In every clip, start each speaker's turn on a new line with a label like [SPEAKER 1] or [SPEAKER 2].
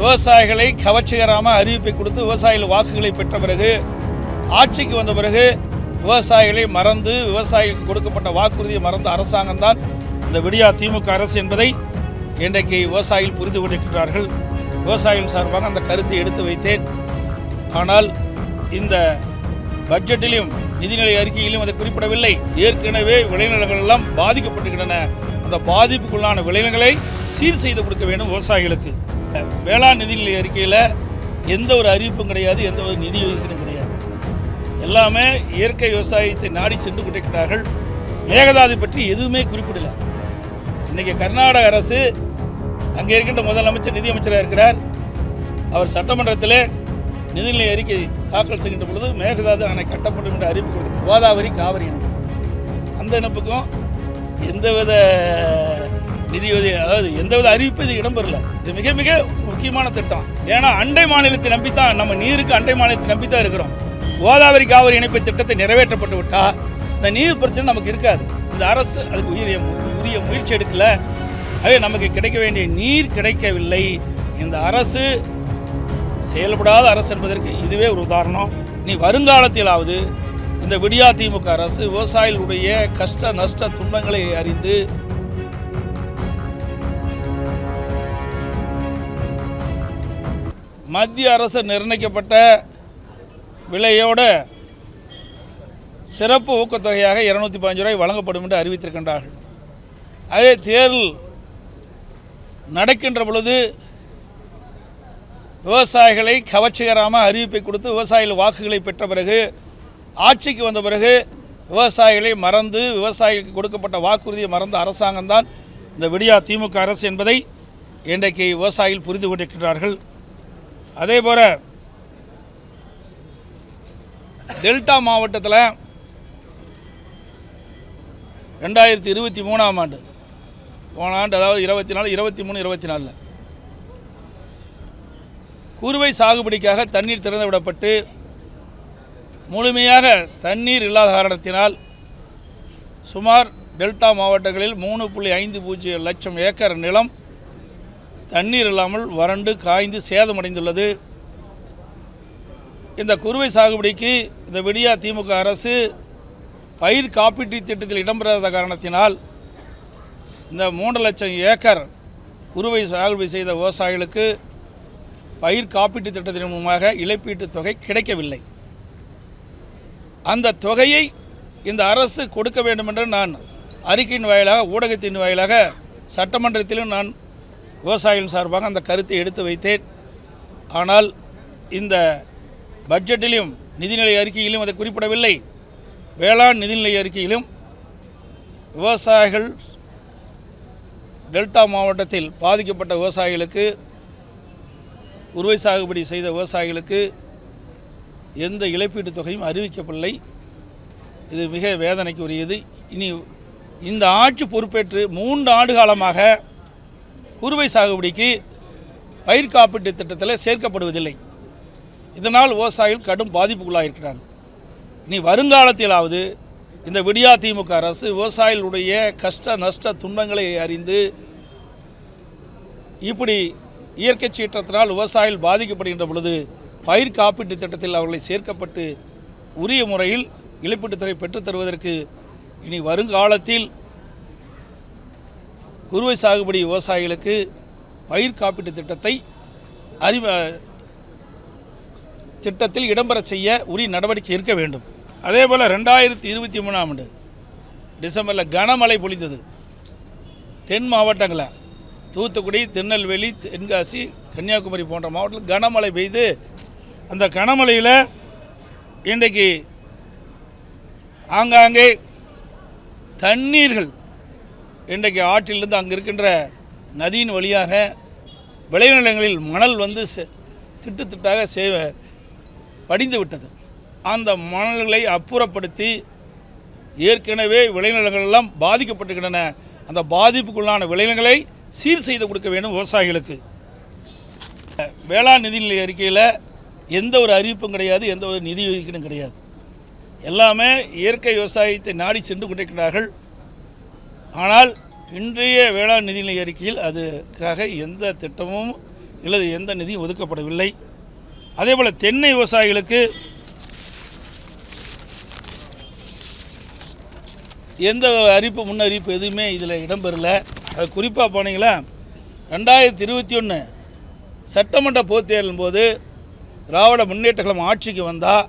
[SPEAKER 1] விவசாயிகளை கவர்ச்சிகரமாக அறிவிப்பை கொடுத்து விவசாயிகள் வாக்குகளை பெற்ற பிறகு ஆட்சிக்கு வந்த பிறகு விவசாயிகளை மறந்து விவசாயிகளுக்கு கொடுக்கப்பட்ட வாக்குறுதியை மறந்த அரசாங்கம் தான் இந்த விடியா திமுக அரசு என்பதை இன்றைக்கு விவசாயிகள் புரிந்து கொண்டிருக்கிறார்கள் விவசாயிகள் சார்பாக அந்த கருத்தை எடுத்து வைத்தேன். ஆனால் இந்த பட்ஜெட்டிலும் நிதிநிலை அறிக்கையிலும் அதை குறிப்பிடவில்லை. ஏற்கனவே விளைநிலங்கள் எல்லாம் பாதிக்கப்பட்டுகின்றன. அந்த பாதிப்புக்குள்ளான விளைநிலங்களை சீர் செய்து கொடுக்க வேண்டும் விவசாயிகளுக்கு. வேளாண் நிதிநிலை அறிக்கையில் எந்த ஒரு அறிவிப்பும் கிடையாது எந்த ஒரு நிதி ஒதுக்கீடும் கிடையாது. எல்லாமே இயற்கை விவசாயத்தை நாடி சென்று கொண்டிருக்கிறார்கள். மேகதாது பற்றி எதுவுமே குறிப்பிடல. இன்றைக்கி கர்நாடக அரசு அங்கே இருக்கின்ற முதலமைச்சர் நிதியமைச்சராக இருக்கிறார். அவர் சட்டமன்றத்தில் நிதிநிலை அறிக்கை தாக்கல் செய்கின்ற பொழுது மேகதாது அணை கட்டப்படும் என்ற அறிவிப்பு கொடுத்து கோதாவரி காவிரி இணைப்பு. அந்த இணைப்புக்கும் எந்தவித நிதி உதவி அதாவது எந்தவித அறிவிப்பு இது இடம்பெறல. இது மிக மிக முக்கியமான திட்டம். ஏன்னா அண்டை மாநிலத்தை நம்பித்தான் நம்ம நீருக்கு அண்டை மாநிலத்தை நம்பித்தான் இருக்கிறோம். கோதாவரி காவிரி இணைப்பு திட்டத்தை நிறைவேற்றப்பட்டு விட்டால் இந்த நீர் பிரச்சனை நமக்கு இருக்காது. இந்த அரசு அதுக்கு உரிய உரிய முயற்சி எடுக்கல. ஆகவே நமக்கு கிடைக்க வேண்டிய நீர் கிடைக்கவில்லை. இந்த அரசு செயல்படாத அரசு என்பதற்கு இதுவே ஒரு உதாரணம். நீ வருங்காலத்திலாவது இந்த விடியா திமுக அரசு விவசாயிகளுடைய கஷ்ட நஷ்ட துன்பங்களை அறிந்து மத்திய அரசு நிர்ணயிக்கப்பட்ட விலையோட சிறப்பு ஊக்கத்தொகையாக இருநூத்தி பதினஞ்சு ரூபாய் வழங்கப்படும் என்று அறிவித்திருக்கின்றார்கள். அதே தேர்தல் நடக்கின்ற பொழுது விவசாயிகளை கவர்ச்சிகரமாக அறிவிப்பை கொடுத்து விவசாயிகள் வாக்குகளை பெற்ற பிறகு ஆட்சிக்கு வந்த பிறகு விவசாயிகளை மறந்து விவசாயிகளுக்கு கொடுக்கப்பட்ட வாக்குறுதியை மறந்த அரசாங்கம் தான் இந்த விடியா திமுக அரசு என்பதை இன்றைக்கு விவசாயிகள் புரிந்து கொண்டிருக்கிறார்கள் அதே போல் டெல்டா மாவட்டத்தில் ரெண்டாயிரத்தி இருபத்தி மூணாம் ஆண்டு போன ஆண்டு அதாவது இருபத்தி நாலு இருபத்தி மூணு இருபத்தி நாலில். குறுவை சாகுபடிக்காக தண்ணீர் திறந்து விடப்பட்டு முழுமையாக தண்ணீர் இல்லாத காரணத்தினால் சுமார் டெல்டா மாவட்டங்களில் மூணு புள்ளி ஐந்து பூஜ்ஜியம் லட்சம் ஏக்கர் நிலம் தண்ணீர் இல்லாமல் வறண்டு காய்ந்து சேதமடைந்துள்ளது. இந்த குறுவை சாகுபடிக்கு இந்த விடியா திமுக அரசு பயிர் காப்பீட்டு திட்டத்தில் இடம்பெறாத காரணத்தினால் இந்த மூன்று லட்சம் ஏக்கர் குறுவை சாகுபடி செய்த விவசாயிகளுக்கு பயிர் காப்பீட்டு திட்டத்தின் மூலமாக இழப்பீட்டுத் தொகை கிடைக்கவில்லை. அந்த தொகையை இந்த அரசு கொடுக்க வேண்டும் என்று நான் அறிக்கையின் வாயிலாக ஊடகத்தின் வாயிலாக சட்டமன்றத்திலும் நான் விவசாயிகள் சார்பாக அந்த கருத்தை எடுத்து வைத்தேன். ஆனால் இந்த பட்ஜெட்டிலும் நிதிநிலை அறிக்கையிலும் அதை குறிப்பிடவில்லை. வேளாண் நிதிநிலை அறிக்கையிலும் விவசாயிகள் டெல்டா மாவட்டத்தில் பாதிக்கப்பட்ட விவசாயிகளுக்கு உருவை சாகுபடி செய்த விவசாயிகளுக்கு எந்த இழப்பீட்டுத் தொகையும் அறிவிக்கப்படவில்லை. இது மிக வேதனைக்கு உரியது இனி இந்த ஆட்சி பொறுப்பேற்று மூன்று ஆண்டு காலமாக குறுவை சாகுபடிக்கு பயிர் காப்பீட்டு திட்டத்தில் சேர்க்கப்படுவதில்லை. இதனால் விவசாயிகள் கடும் பாதிப்புக்குள்ளாயிருக்கிறார்கள் இனி வருங்காலத்திலாவது இந்த விடியா திமுக அரசு விவசாயிகளுடைய கஷ்ட நஷ்ட துன்பங்களை அறிந்து இப்படி இயற்கை சீற்றத்தினால் விவசாயிகள் பாதிக்கப்படுகின்ற பொழுது பயிர் காப்பீட்டு திட்டத்தில் அவர்களை சேர்க்கப்பட்டு உரிய முறையில் இழப்பீட்டுத் தொகை பெற்றுத் தருவதற்கு இனி வருங்காலத்தில் குறுவை சாகுபடி விவசாயிகளுக்கு பயிர் காப்பீட்டு திட்டத்தை அறிவ திட்டத்தில் இடம்பெற செய்ய உரிய நடவடிக்கை இருக்க வேண்டும். அதே போல் ரெண்டாயிரத்தி இருபத்தி மூணாம் ஆண்டு டிசம்பரில் கனமழை பொழிந்தது. தென் மாவட்டங்களில் தூத்துக்குடி திருநெல்வேலி தென்காசி கன்னியாகுமரி போன்ற மாவட்டத்தில் கனமழை பெய்து அந்த கனமழையில் இன்றைக்கு ஆங்காங்கே தண்ணீர்கள் இன்றைக்கு ஆற்றிலிருந்து அங்கே இருக்கின்ற நதியின் வழியாக விளைநிலங்களில் மணல் வந்து செ- திட்டு திட்டாக சே படிந்து விட்டது. அந்த மணல்களை அப்புறப்படுத்தி ஏற்கனவே விளைநிலங்கள் எல்லாம் பாதிக்கப்பட்டுகின்றன அந்த பாதிப்புக்குள்ளான விளைநிலங்களை சீர் செய்து கொடுக்க வேண்டும் விவசாயிகளுக்கு. வேளாண் நிதிநிலை அறிக்கையில் எந்த ஒரு அறிவிப்பும் கிடையாது எந்த ஒரு நிதி ஒதுக்கீடும் கிடையாது. எல்லாமே இயற்கை விவசாயத்தை நாடி சென்று கொண்டிருக்கிறார்கள். ஆனால் இன்றைய வேளாண் நிதிநிலை அறிக்கையில் அதுக்காக எந்த திட்டமும் இல்லது எந்த நிதியும் ஒதுக்கப்படவில்லை. அதேபோல் தென்னை விவசாயிகளுக்கு எந்த அறிவிப்பு முன்னறிவிப்பு எதுவுமே இதில் இடம்பெறல. அது குறிப்பாக போனீங்களா? ரெண்டாயிரத்தி இருபத்தி ஒன்று சட்டமன்ற பொதுத் தேர்தலின் போது திராவிட முன்னேற்ற கழகம் ஆட்சிக்கு வந்தால்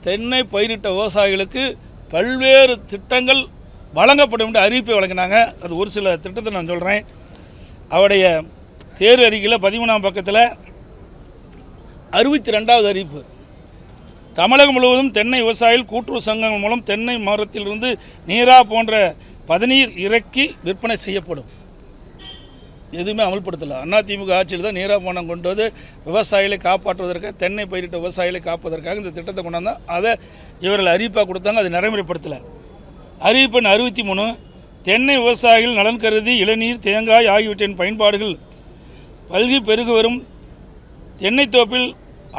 [SPEAKER 1] தென்னை பயிரிட்ட விவசாயிகளுக்கு பல்வேறு திட்டங்கள் வழங்கப்படும் என்று அறிவிப்பை வழங்கினாங்க. அது ஒரு சில திட்டத்தை நான் சொல்கிறேன் அவருடைய தேர்வு அறிக்கையில் பதிமூணாம் பக்கத்தில் அறுபத்தி ரெண்டாவது அறிவிப்பு. தமிழகம் முழுவதும் தென்னை விவசாயிகள் கூட்டுறவு சங்கங்கள் மூலம் தென்னை மரத்திலிருந்து நீரா போன்ற பதநீர் இறக்கி விற்பனை செய்யப்படும். எதுவுமே அமல்படுத்தலை. அதிமுக ஆட்சியில் தான் நீரா போனம் கொண்டு வந்து விவசாயிகளை காப்பாற்றுவதற்காக தென்னை பயிரிட்ட விவசாயிகளை காப்பதற்காக இந்த திட்டத்தை கொண்டாந்தால் அதை இவர்கள் அறிவிப்பாக கொடுத்தாங்க. அது நடைமுறைப்படுத்தலை. அறிவிப்பெண் அறுபத்தி மூணு. தென்னை விவசாயிகள் நலன் கருதி இளநீர் தேங்காய் ஆகியவற்றின் பயன்பாடுகள் பல்கி பெருகு வரும். தென்னைத்தோப்பில்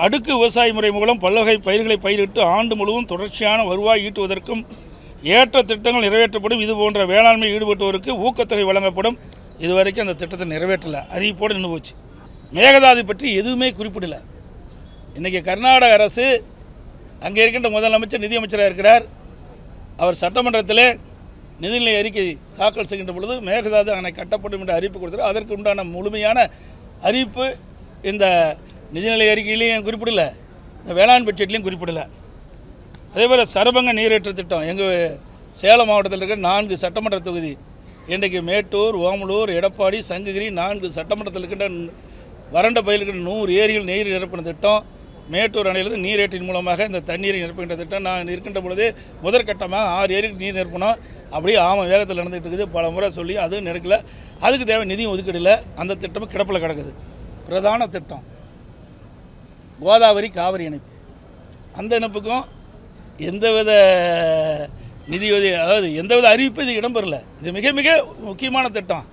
[SPEAKER 1] அடுக்கு விவசாய முறை மூலம் பல்வகை பயிர்களை பயிரிட்டு ஆண்டு முழுவதும் தொடர்ச்சியான வருவாய் ஈட்டுவதற்கும் ஏற்ற திட்டங்கள் நிறைவேற்றப்படும். இது போன்ற வேளாண்மை ஈடுபட்டோருக்கு ஊக்கத்தொகை வழங்கப்படும். இதுவரைக்கும் அந்த திட்டத்தை நிறைவேற்றலை. அறிவிப்போடு நின்று போச்சு. மேகதாது பற்றி எதுவுமே குறிப்பிடலை. இன்றைக்கி கர்நாடக அரசு அங்கே இருக்கின்ற முதலமைச்சர் நிதியமைச்சராக இருக்கிறார். அவர் சட்டமன்றத்தில் நிதிநிலை அறிக்கை தாக்கல் செய்கின்ற பொழுது மேகதாது அணை கட்டப்படும் என்று அறிவிப்பு கொடுத்தார். அதற்கு உண்டான முழுமையான அறிவிப்பு இந்த நிதிநிலை அறிக்கையிலையும் குறிப்பிடல. இந்த வேளாண் பட்ஜெட்லேயும் குறிப்பிடல. அதேபோல் சரபங்க நீரேற்ற திட்டம் எங்கள் சேலம் மாவட்டத்தில் இருக்கிற நான்கு சட்டமன்ற தொகுதி இன்றைக்கு மேட்டூர் ஓமலூர் எடப்பாடி சங்ககிரி நான்கு சட்டமன்றத்தில் இருக்கின்ற வறண்ட பயிர் நூறு ஏரிகள் நீர் நிரப்பின திட்டம் மேட்டூர் அணையிலிருந்து நீரேற்றின் மூலமாக இந்த தண்ணீரை நிரப்புகின்ற திட்டம் நான் இருக்கின்ற பொழுது முதற்கட்டமாக ஆறு ஏரிக்கு நீர் நிரப்பணும் அப்படியே ஆமாம் வேகத்தில் நடந்துகிட்டு இருக்குது. பல முறை சொல்லி அதுவும் நடக்கல அதுக்கு தேவை நிதியும் ஒதுக்கீடில்லை அந்த திட்டமும் கிடப்பில் கிடக்குது. பிரதான திட்டம். கோதாவரி காவிரி இணைப்பு. அந்த இணைப்புக்கும் எந்தவித நிதி உதவி அதாவது எந்தவித அறிவிப்பு இது இடம்பெறல. இது மிக மிக முக்கியமான திட்டம்.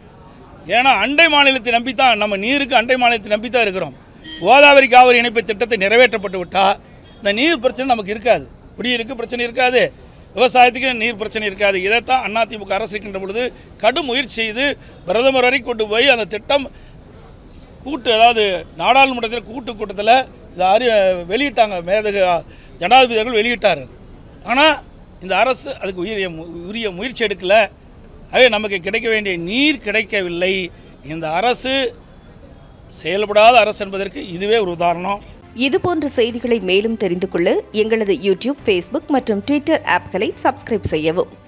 [SPEAKER 1] ஏன்னா அண்டை மாநிலத்தை நம்பித்தான் நம்ம நீருக்கு அண்டை மாநிலத்தை நம்பித்தான் இருக்கிறோம். கோதாவரி காவிரி இணைப்பு திட்டத்தை நிறைவேற்றப்பட்டு விட்டால் இந்த நீர் பிரச்சனை நமக்கு இருக்காது. குடியிருக்கு பிரச்சனை இருக்காது. விவசாயத்துக்கு நீர் பிரச்சனை இருக்காது. இதைத்தான் அதிமுக அரசு இருக்கின்ற பொழுது கடும் முயற்சி செய்து பிரதமர் வரை கொண்டு போய் அந்த திட்டம் கூட்டு அதாவது நாடாளுமன்றத்தில் கூட்டு கூட்டத்தில் இதை அறி வெளியிட்டாங்க. மேதகு ஜனாதிபதி அவர்கள் வெளியிட்டார். ஆனால் இந்த அரசு அதுக்கு உரிய மு- உரிய முயற்சி எடுக்கலை. ஆகவே நமக்கு கிடைக்க வேண்டிய நீர் கிடைக்கவில்லை. இந்த அரசு செயல்படாத அரசு என்பதற்கு இதுவே ஒரு உதாரணம்.
[SPEAKER 2] இது போன்ற செய்திகளை மேலும் தெரிந்து கொள்ள எங்களது யூடியூப் ஃபேஸ்புக் மற்றும் ட்விட்டர் ஆப்களை சப்ஸ்கிரைப் செய்யவும்.